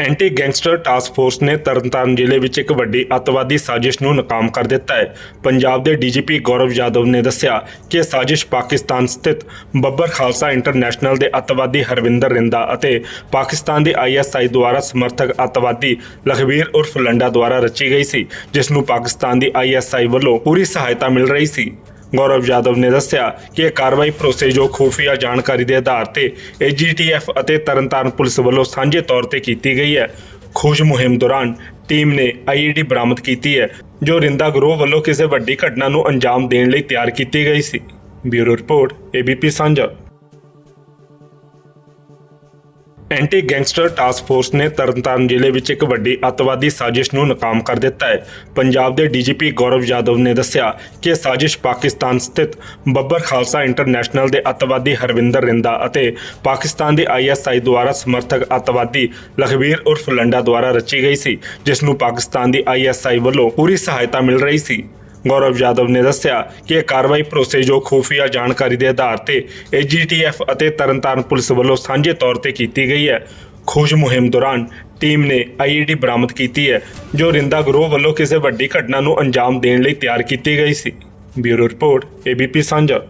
Anti gangster task force ਨੇ ਤਰਨਤਾਰਨ ਜ਼ਿਲ੍ਹੇ ਵਿੱਚ ਇੱਕ ਵੱਡੀ ਅੱਤਵਾਦੀ ਸਾਜ਼ਿਸ਼ ਨੂੰ ਨਾਕਾਮ ਕਰ ਦਿੱਤਾ ਹੈ। ਪੰਜਾਬ ਦੇ ਡੀਜੀਪੀ ਗੌਰਵ ਯਾਦਵ ਨੇ ਦੱਸਿਆ ਕਿ ਇਹ ਸਾਜ਼ਿਸ਼ ਪਾਕਿਸਤਾਨ ਸਥਿਤ ਬੱਬਰ ਖਾਲਸਾ ਇੰਟਰਨੈਸ਼ਨਲ ਦੇ ਅੱਤਵਾਦੀ ਹਰਵਿੰਦਰ ਰਿੰਦਾ ਅਤੇ ਪਾਕਿਸਤਾਨ ਦੇ ਆਈਐਸਆਈ ਦੁਆਰਾ ਸਮਰਥਕ ਅੱਤਵਾਦੀ ਲਖਵੀਰ ਉਰਫ ਲੰਡਾ ਦੁਆਰਾ ਰਚੀ ਗਈ ਸੀ, ਜਿਸ ਨੂੰ ਪਾਕਿਸਤਾਨ ਦੀ ਆਈਐਸਆਈ ਵੱਲੋਂ ਪੂਰੀ ਸਹਾਇਤਾ ਮਿਲ ਰਹੀ ਸੀ। ਗੌਰਵ ਯਾਦਵ ਨੇ ਦੱਸਿਆ ਕਿ ਇਹ ਕਾਰਵਾਈ ਭਰੋਸੇਯੋਗ ਖੂਫੀਆ ਜਾਣਕਾਰੀ ਦੇ ਆਧਾਰ ਤੇ ਏਜੀਟੀਐਫ ਅਤੇ ਤਰਨਤਾਰਨ ਪੁਲਿਸ ਵੱਲੋਂ ਸਾਂਝੇ ਤੌਰ ਤੇ ਕੀਤੀ ਗਈ ਹੈ। ਖੋਜ ਮੁਹਿੰਮ ਦੌਰਾਨ ਟੀਮ ਨੇ ਆਈਈਡੀ ਬਰਾਮਦ ਕੀਤੀ ਹੈ, ਜੋ ਰਿੰਦਾ ਗਰੋਹ ਵੱਲੋਂ ਕਿਸੇ ਵੱਡੀ ਘਟਨਾ ਨੂੰ ਅੰਜਾਮ ਦੇਣ ਲਈ ਤਿਆਰ ਕੀਤੀ ਗਈ ਸੀ। Bureau report ABP Sanjha. Anti gangster task force ਨੇ ਤਰਨਤਾਰਨ ਜ਼ਿਲ੍ਹੇ ਵਿੱਚ ਇੱਕ ਵੱਡੀ ਅੱਤਵਾਦੀ ਸਾਜ਼ਿਸ਼ ਨੂੰ ਨਾਕਾਮ ਕਰ ਦਿੱਤਾ ਹੈ। ਪੰਜਾਬ ਦੇ ਡੀਜੀਪੀ ਗੌਰਵ ਯਾਦਵ ਨੇ ਦੱਸਿਆ ਕਿ ਸਾਜ਼ਿਸ਼ ਪਾਕਿਸਤਾਨ ਸਥਿਤ ਬੱਬਰ ਖਾਲਸਾ ਇੰਟਰਨੈਸ਼ਨਲ ਦੇ ਅੱਤਵਾਦੀ ਹਰਵਿੰਦਰ ਰਿੰਦਾ ਅਤੇ ਪਾਕਿਸਤਾਨ ਦੇ ਆਈਐਸਆਈ ਦੁਆਰਾ ਸਮਰਥਕ ਅੱਤਵਾਦੀ ਲਖਵੀਰ ਉਰਫ ਲੰਡਾ ਦੁਆਰਾ ਰਚੀ ਗਈ ਸੀ, ਜਿਸ ਨੂੰ ਪਾਕਿਸਤਾਨ ਦੀ ਆਈਐਸਆਈ ਵੱਲੋਂ ਪੂਰੀ ਸਹਾਇਤਾ ਮਿਲ ਰਹੀ ਸੀ। ਗੌਰਵ ਯਾਦਵ ਨੇ ਦੱਸਿਆ ਕਿ ਇਹ ਕਾਰਵਾਈ ਭਰੋਸੇਯੋਗ ਖੂਫੀਆ ਜਾਣਕਾਰੀ ਦੇ ਆਧਾਰ ਤੇ ਏਜੀਟੀਐਫ ਅਤੇ ਤਰਨਤਾਰਨ ਪੁਲਿਸ ਵੱਲੋਂ ਸਾਂਝੇ ਤੌਰ ਤੇ ਕੀਤੀ ਗਈ ਹੈ। ਖੋਜ ਮੁਹਿੰਮ ਦੌਰਾਨ ਟੀਮ ਨੇ ਆਈਈਡੀ ਬਰਾਮਦ ਕੀਤੀ ਹੈ, ਜੋ ਰਿੰਦਾ ਗਰੋਹ ਵੱਲੋਂ ਕਿਸੇ ਵੱਡੀ ਘਟਨਾ ਨੂੰ ਅੰਜਾਮ ਦੇਣ ਲਈ ਤਿਆਰ ਕੀਤੀ ਗਈ ਸੀ। ਬਿਊਰੋ ਰਿਪੋਰਟ ਏਬੀਪੀ ਸਾਂਝਾ।